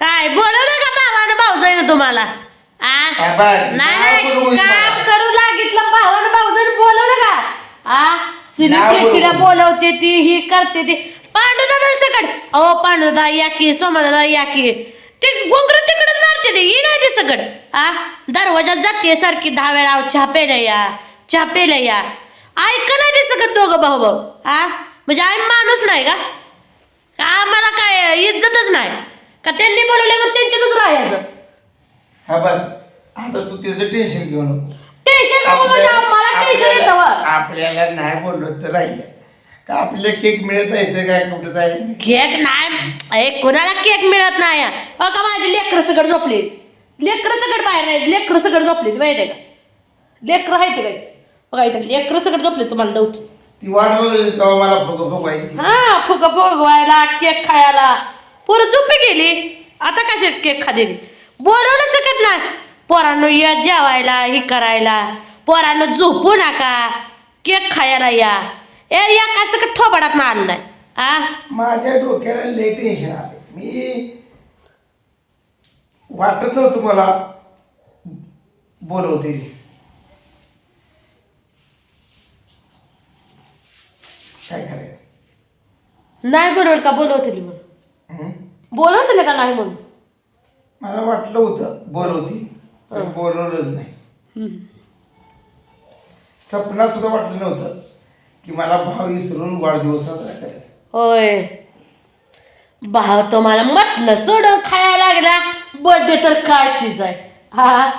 काय बोलवलं का भावानं भाऊजाईनं तुम्हाला. आ? काय बघ, नाही नाव नाही बोलवू काम. करू लागितलं भावानं भाऊजाईनं बोलवलं का आ? नाव सिलिब्रिटीला बोलवू. बोलवते ती ही करते ती. पांडुदादा सकट अहो पांडुदा या की सोमदादा या की. ते घुंगर तिकडच मारते ते ही नाही ते सकट आ? दरवाजात जाते सारखी दहा वेळा अहो, चहा प्यायला या चहा प्यायला या. ऐक नाही ते सकट दोघं भाऊ भाऊ आ? म्हणजे आम्ही माणूस नाही का? का आम्हाला काय इज्जतच नाही. का त्यांनी बोलवले मग त्यांच्यातच राहायचं? हा बघ आता तू त्याचं टेन्शन घेऊ नको. टेन्शन नको म्हणजे मला टेन्शन आपल्याला येतं वा. आपल्याला नाही बोललो तर राहिलं. का आपले केक मिळत नाही तर काय कुठं जाईल? केक नाही एक कोणाला केक मिळत नाही. हो का माझी लेकरं सगळं झोपली लेकरं सगळं बाहेर नाही लेकरं सगळं झोपली माहिती आहे का? लेकरं आहे ते काय बघा इथं लेकरं सगळं झोपले तुम्हाला दवतो ती. वाट बघत तेव्हा मला फुग फुगवायची. हा फुग फुगवायला केक खायला. पोरं झोपी गेली. आता कशा केक खाते बोलवलं शकत नाही. पोरांनो या जेवायला ही करायला. पोरांनो झोपू नका. केक खायला या. ए या कसं का थोबाडात ना नाही आ? माझ्या डोक्याला लय टेन्शन आलं मी वाटत नव्हतं मला बोलवते काय करायचं? नाही बोलवलं का बोलवतील म्हणून हं? बोलवतील का नाही म्हणून? मला वाटलं होतं बोलवती पण बोलवलंच नाही. सपना सुद्धा वाटलं नव्हतं की मला भाव विसरून वाढदिवस साजरा करेल. होय. भाव तुम्हाला म्हटलं सोडून खायला लागला. बर्थडे तर काय चीज आहे. हा.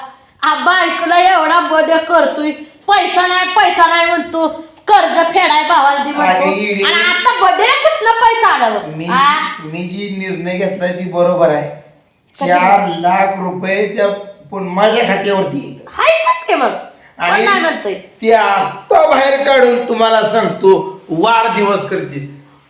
आ बायकोला एवढा बर्थडे करतोय. पैसा नाही पैसा नाही म्हणतो. कर्ज फेडाय भावाला दे म्हणतो. अरे इडी. आणि आता कुठनं पैसा? मी? मी जी निर्णय घेतलाय ती बरोबर आहे. चार लाख रुपये त्या पण माझ्या खात्यावरती येत. हाय कस के मग नाही म्हणतोय? ते आता बाहेर काढून तुम्हाला सांगतो वाढदिवस करते.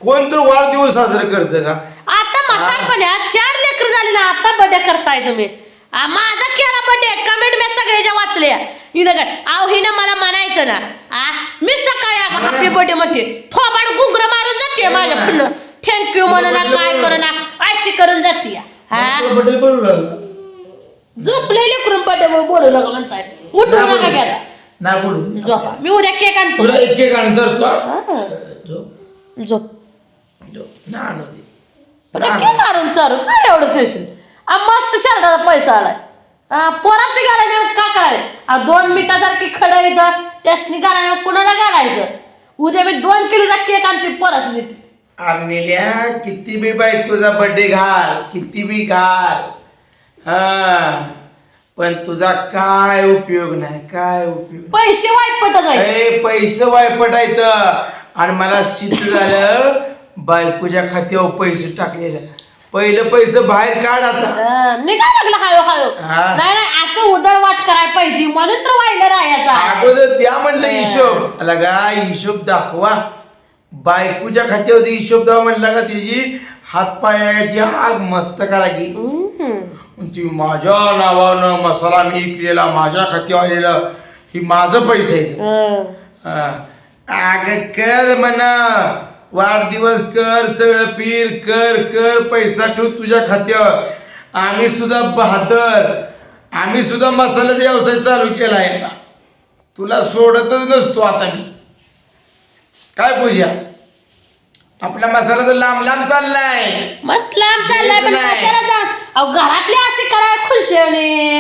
कोण तर वाढदिवस साजरा करतं का? आता म्हातारपण्या चार लेकर झाली ना आता बर्थडे करताय तुम्ही. आ, माझा केला बर्थडे कमेंट मी सगळ्याच्या वाचल्या हिनं काय? अहो हिनं मला म्हणायचं ना. आ मी सकाळी हॅपी बर्थडे म्हणते. थोबाड गुंगर मारून जाते माझ्या पुन्हा थँक्यू म्हणा काय करू ना अशी करून जाते. हा? लागला. झोपले लेकरून बर्थडे बोलू नका म्हणताय. उठू नका गेला नाही बोलू. झोपा. मी उद्या केक आणतो. तुला एक एक आणतर तू हा, झोप. झोप. झोप. ना आणू दे. पण काय मारून चालू काय एवढं टेन्शन आ मस्त शर्टाचा पैसा आलाय. पोरात घालायचं का काय आ, दोन मिनिटासारखी खडं येतं त्यासनी घालायला कुणाला घालायचं उद्या मी दोन किलोचा केक आणते पोरात देते आर्नेल्या किती बी बायकोचा बर्थडे घाल किती बी घाल. हा. पण तुझा काय उपयोग नाही काय उपयोग पैसे वाईट पटत आहे ए पैसे वायपटायत आणि मला सिद्ध झालं बायकोच्या खात्यावर पैसे टाकलेलं. पहिलं पैसे बाहेर काढ आता. निघाय लागलं हळूहळू. हा. नाही नाही असं उदरवाट करायला पाहिजे. म्हणून तर वाहिलं राहायचा अगोदर त्या म्हणलं हिशोब. लगा हिशोब दाखवा. बायकोच्या खात्यावर हिशोब दावा म्हणला का त्याची हातपायाची आग मस्त करा की. हम्म. ती माझ्या नावानं मसाला मी केलेला माझ्या खात्यावर आलेला ही माझं पैसे आहे. अग कर म्हणा. वाढदिवस कर सगळं पीर कर कर पैसा ठेव तुझ्या खात्यावर. आम्ही सुद्धा बहादर. आम्ही सुद्धा मसाल्याचा व्यवसाय चालू केला आहे तुला सोडतच नसतो आता मी. काय पूजा? आपला मसाला तर लांब लांब चाललाय. मस्त लांब चाललाय पण नाही. कशाला जा अहो घरातली अशी कराय खुशाने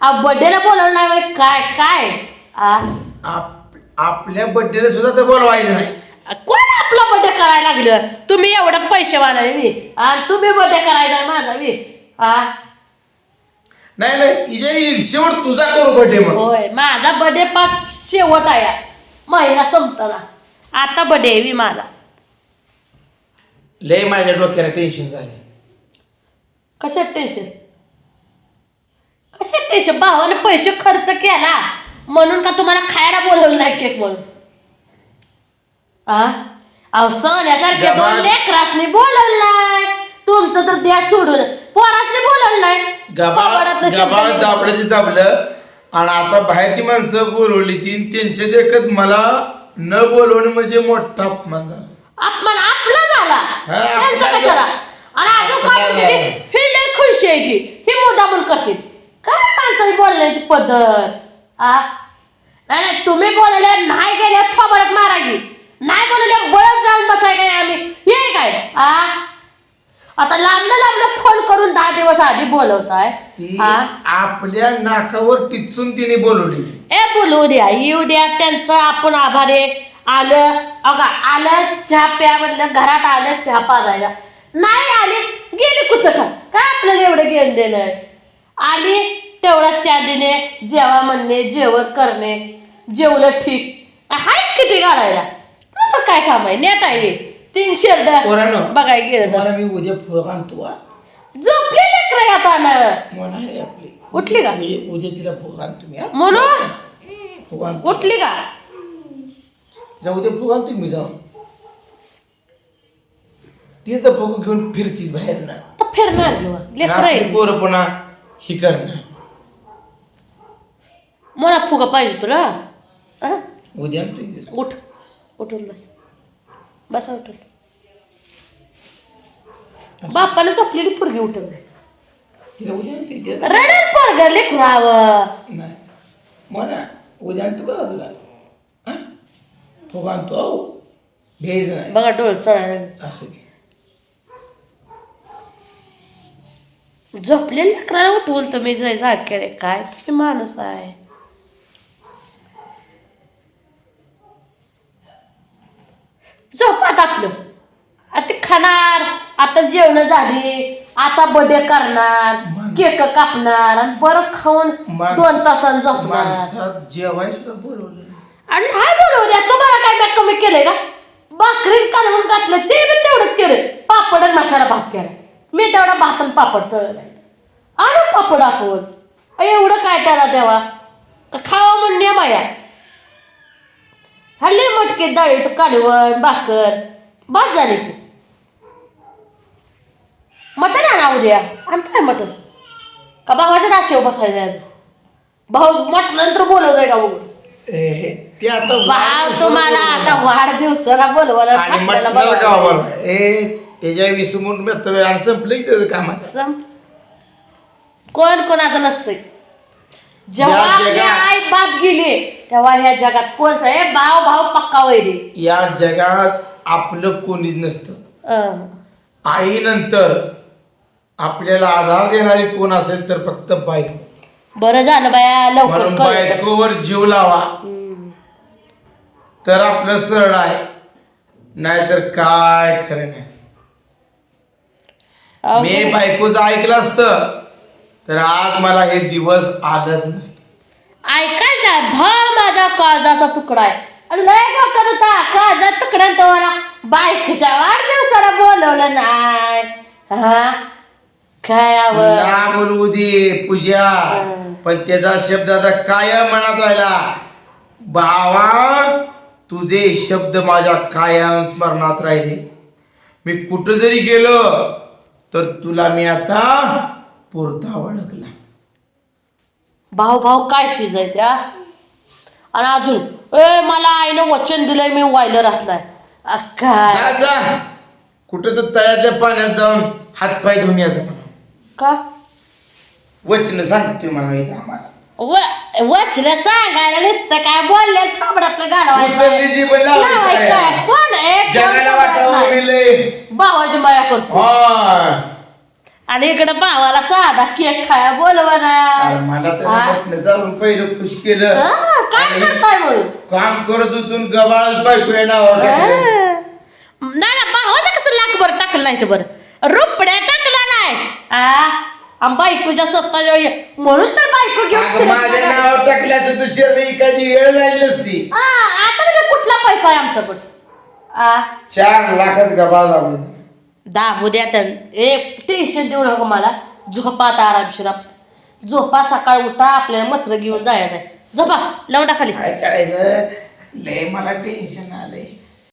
अहो बर्थडेला बाई, काय काय? आ? आप- आपल्या बड्डेला सुद्धा तर बोलवायचं नाही. कोण आपला बर्थडे करायला लागलं? तुम्ही एवढं पैसे वाढाय मी आणि तुम्ही बर्थडे करायचा माझा मी हा नाही नाही तिच्या ईर्षेवर तुझा करू बड्डे मग होय माझा बर्थडे पाच शेवट आहे. महिना संपताना आता बर्थडे आहे मी माझा. लय माझ्या डोक्याला टेन्शन झाले कशात टेन्शन कशात टेन्शन भावाने पैसे खर्च केला. म्हणून का तुम्हाला खायला बोलवलं नाही केक म्हणून? अहो सण्यासारखे गबाळ. दोन लेकरासनी बोलवलं नाही. तुमचं तर द्या सोडून. पोरासनी बोलवलं नाही. गबाळ थोबाडातलं शब्द गबाळ नाही. दाबलं ते दाबलं. आणि आता बाहेरची माणसं बोलवली ती त्यांच्या देखत मला न बोलवणं म्हणजे मोठा अपमान झाला. अपमान आपला झाला. हा, त्यांचा कशाला? आणि अजून काय म्हणते, झाला. हे लय खुश आहे ती ही मुद्दामून करतील. काय माणसाची बोलण्याची पद्धत? आ? नाही नाही तुम्ही बोलले नाही गेले थोबडत मारागी नाही बोलले बळत जाऊन बसाय काय आम्ही हे काय आ आता लांबलं लांबलं फोन करून दहा दिवस आधी बोलवताय. ती हा? आपल्या नाकावर टिचून तिने बोलवली. ए बोलू द्या येऊ द्या त्यांचं आपण आभारी आलं अगा आलं चहा प्या म्हणलं घरात आलं चहा पाजायला. नाही आली गेली कुच खा काय आपल्याला एवढं घेऊन दिलं आली तेवढा चहा देणे जेवा म्हणणे जेवण करणे जेवलं ठीक. हायच किती घालायला? काय काम आहे? नेट आहे. तीन शब्द पोरांनो, बघायला गेलं तर. तुम्हाला मी उद्या फळ आणतो हा. लेकर मन आहे आपली. उठली का? उद्या उद्या तिला फुग हा. म्हणून? फुग उठली का? जा उद्या फुग आणतो मी जाऊन ती तर फुग घेऊन फिरती बाहेर ना. तर फिरणार घेऊ लेकर आपली आहे पोरं पुन्हा ही करणार. मला फुगा पाहिजे तुला. हा? उद्या आणतो तिला. उठ. उठून बस. बसा उठून. बापाला झोपलेली पोरगी उठून तिला उद्या पोरग लेकरावं नाही. म्हणा उद्या आणतो बघा तुला. हा? फुग आणतो अहो घ्यायचं नाही. बघा डोळ असू दे झोपलेली लेकराला उठवून तुम्ही जायचा रे. काय तुम्ही माणूस आहे. झोपात आपलं. आता खाणार. आता जेवण झाली. आता बडे करणार केक कापणार आणि परत खाऊन दोन तासांनी झोपणार. माणसात जेवाय सुद्धा बोलवलं नाही. आणि हाय बरोबर आहे तुम्हाला काय बॅग कमी केलंय का? भाकरी कालवून घातलं ते मी तेवढंच केलं. पापड आणि मसाला भात केला. मी तेवढा भात आणि पापड तळलाय आणू पापड आपण. एवढं काय त्याला देवा? का खावा नियम आहे हल्ले मटके डाळीचं कालवण भाकर. बस झाली. की मटण आणा उद्या. आणताय मटण. का भावाच्या राशीवर बसायचं? भाऊ मटणानंतर बोलवतंय का बघू? ए, ते आता भाव तुम्हाला आता वाढदिवसाला बोलवायला आणि आपल्याला म्हटलं बोलवायला. गावाला ए त्याच्या मेहता आणि संपलं की त्याचं कामात सम- कोण कोणाचं नसतंय. जेव्हा या आपली जगात- आई बाप गेली तेव्हा ह्या जगात कोण आहे भाव भाव पक्का वैरी या जगात आपलं कोणीच नसतं. आईनंतर आपल्याला आधार देणारी कोण असेल तर फक्त बायको. बरं झालं बाया लवकर म्हणून कळलं. बायकोवर जीव लावा. हम्म. तर आपलं सरळ आहे. नाहीतर काय खरं नाही. अहो, मी बायकोचं ऐकलं असतं तर आज मला हे दिवस आलंच नसतं. ऐकायचा भाव माझा काळजाचा तुकडा आहे. आणि लय डोकं होता. काळजा तुकडा तुम्हाला बायकोच्या वाढदिवसाला बोलवलं नाही. हा? काय आवड ना बोलू दे पूजा. पण त्याचा शब्द आता कायम मनात राहिला. बावा तुझे शब्द माझ्या कायम स्मरणात राहिले. मी कुठं जरी गेलो तर तुला मी आता पुरता ओळखला. भाऊ भाऊ काय चीज आहे त्या? आणि अजून? ए मला आईनं वचन दिलंय मी वायलं राहत जा काय? जा कुठं तर तळ्यातल्या पाण्यात जाऊन हातपाय यायचं म्हणा का वचन सांगतोय मला इथं आम्हाला व- वचलं सांगायला नुसतं काय बोलले थोबडातलं उचलली घालवायचं जी पण लावली लावायचं काय? आहे. कोण आहे? जगाला कोण वाटावं नाही. मी लय भावाची माया करतो हा. आणि इकडे भावाला साधा केक खाया बोलवा अरे मला तर जाऊन पहिलं खुश केलं हा, काय आणि करताय म्हणून काम करत होतून गबाळ बायको टाकलं. नाही ना भावाचं कसं लाख बरं टाकलं नाही ते बरं रुपड्या आ बायकोच्या स्वतः म्हणून तर बायको घेऊन अगं फिरत माझ्या. नावावर टाकलं असं तर इकायची वेळ झाली नसती आ, आता कुठला पैसा आहे आमचा पण आ? चार लाखाच गबाळ लावलं दाबू द्या तर. ए टेन्शन देऊ नका मला. झोपा आता आरामशीर झोपा सकाळ उठा आपल्याला मस्त्र घेऊन जायचं आहे. झोपा लवडा खाली. काय करायचं? लय मला टेन्शन आलंय.